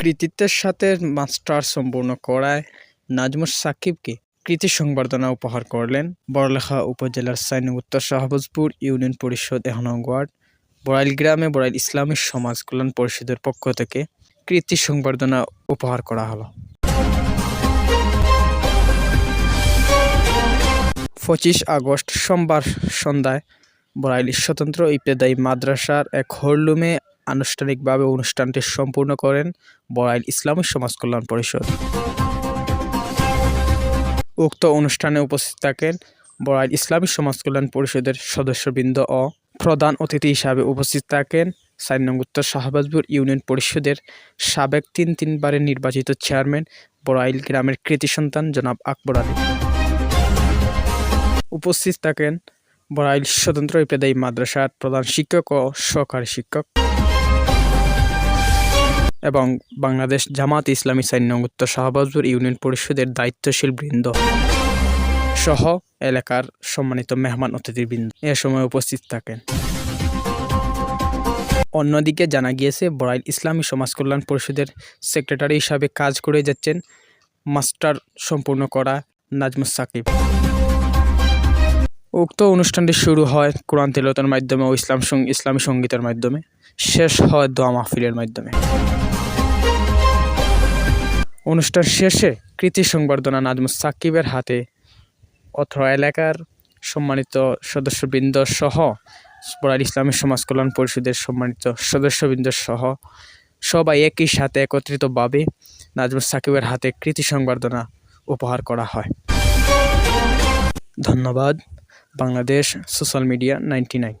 কৃতিত্বের সাথে মাস্টার সম্পূর্ণ করায় নাজমুস সাকিবকে কৃতি সংবর্ধনা উপহার করলেন বড়লেখা উপজেলার সাইন উত্তর শাহবাজপুর ইউনিয়ন পরিষদ এহনং ওয়ার্ড, বড়াইল গ্রামে বড়াইল ইসলামী সমাজ কল্যাণ পরিষদের পক্ষ থেকে কৃতি সংবর্ধনা উপহার করা হলো। পঁচিশ আগস্ট সোমবার সন্ধ্যায় বড়াইল স্বতন্ত্র ইবতেদায়ী মাদ্রাসার এক হরলুমে আনুষ্ঠানিকভাবে অনুষ্ঠানটি সম্পূর্ণ করেন বড়াইল ইসলামী সমাজ কল্যাণ পরিষদ। উক্ত অনুষ্ঠানে উপস্থিত থাকেন বড়াইল ইসলামী সমাজ কল্যাণ পরিষদের সদস্যবৃন্দ ও প্রধান অতিথি হিসাবে উপস্থিত থাকেন সাইন নং শাহবাজপুর ইউনিয়ন পরিষদের সাবেক তিন তিনবারের নির্বাচিত চেয়ারম্যান বড়াইল গ্রামের কৃতি সন্তান জনাব আকবর আলী। উপস্থিত থাকেন বড়াইল স্বতন্ত্র ইপেদায়ী মাদ্রাসার প্রধান শিক্ষক ও সহকারী শিক্ষক। এবং বাংলাদেশ জামাত ইসলামী সাইন্য উত্তর শাহবাজপুর ইউনিয়ন পরিষদের দায়িত্বশীল বৃন্দ সহ এলাকার সম্মানিত মেহমান অতিথিবৃন্দ এ সময় উপস্থিত থাকেন। অন্যদিকে জানা গিয়েছে, বড়াইল ইসলামী সমাজ কল্যাণ পরিষদের সেক্রেটারি হিসাবে কাজ করে যাচ্ছেন মাস্টার সম্পূর্ণ করা নাজমুস সাকিব। উক্ত অনুষ্ঠানটি শুরু হয় কোরআন তেলতের মাধ্যমে ও ইসলাম ইসলামী সঙ্গীতের মাধ্যমে। শেষ হয় দোয়া মাহফিলের মাধ্যমে। অনুষ্ঠান শেষে কৃতি সংবর্ধনা নাজমুস সাকিবের হাতে অত্র এলাকার সম্মানিত সদস্যবৃন্দ সহ বড়াইল ইসলামী সমাজ কল্যাণ পরিষদের সম্মানিত সদস্যবৃন্দ সহ সবাই একই সাথে একত্রিতভাবে নাজমুস সাকিবের হাতে কৃতি সংবর্ধনা উপহার করা হয়। ধন্যবাদ। Bangladesh social media ninety nine.